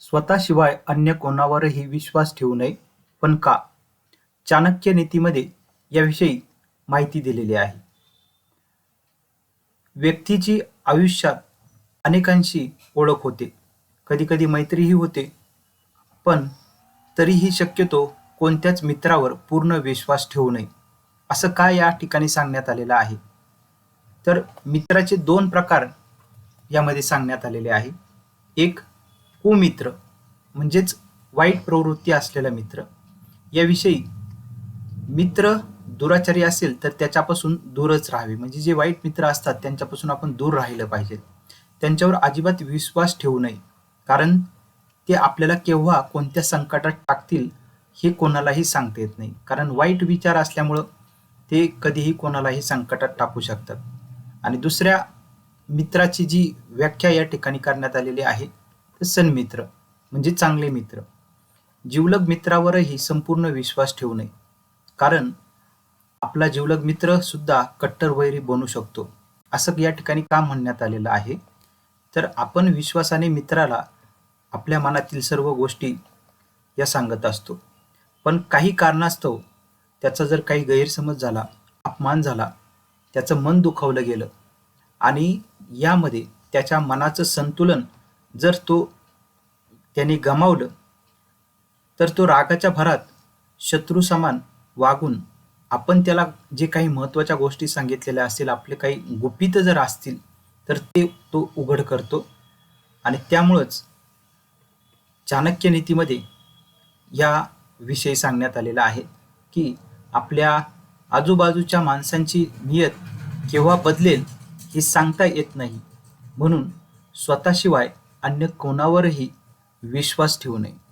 स्वतःशिवाय अन्य कोणावरही विश्वास ठेवू नये पण का? चाणक्य नीतीमध्ये याविषयी माहिती दिलेली आहे. व्यक्तीची आयुष्यात अनेकांशी ओळख होते. कधीकधी मैत्रीही होते. पण तरीही शक्यतो कोणत्याच मित्रावर पूर्ण विश्वास ठेवू नये असं काय या ठिकाणी सांगण्यात आलेलं आहे? तर मित्राचे दोन प्रकार यामध्ये सांगण्यात आलेले आहे. एक कुमित्र म्हणजेच वाईट प्रवृत्ती असलेला मित्र. याविषयी मित्र दुराचारी असेल तर त्याच्यापासून दूरच राहावे. म्हणजे जे वाईट मित्र असतात त्यांच्यापासून आपण दूर राहिलं पाहिजे. त्यांच्यावर अजिबात विश्वास ठेवू नये. कारण ते आपल्याला केव्हा कोणत्या संकटात टाकतील हे कोणालाही सांगता येत नाही. कारण वाईट विचार असल्यामुळं ते कधीही कोणालाही संकटात टाकू शकतात. आणि दुसऱ्या मित्राची जी व्याख्या या ठिकाणी करण्यात आलेली आहे सन्मित्र म्हणजे चांगले मित्र. जिवलग मित्रावरही संपूर्ण विश्वास ठेवू नये. कारण आपला जिवलग मित्र सुद्धा कट्टर वैरी बनू शकतो. असं या ठिकाणी का म्हणण्यात आलेलं आहे? तर आपण विश्वासाने मित्राला आपल्या मनातील सर्व गोष्टी या सांगत असतो. पण काही कारणास्तव त्याचा जर काही गैरसमज झाला अपमान झाला त्याचं मन दुखावलं गेलं आणि यामध्ये त्याच्या मनाचं संतुलन जर तो त्याने गमावलं तर तो रागाच्या भरात शत्रू समान वागून आपण त्याला जे काही महत्त्वाच्या गोष्टी सांगितलेल्या असतील आपले काही गुपित जर असतील तर ते तो उघड करतो. आणि त्यामुळंच चाणक्य नीतीमध्ये या विषयी सांगण्यात आलेला आहे की आपल्या आजूबाजूच्या माणसांची नियत केव्हा बदलेल हे सांगता येत नाही. म्हणून स्वतःशिवाय अन्य कोणावरही विश्वास ठेवू नये.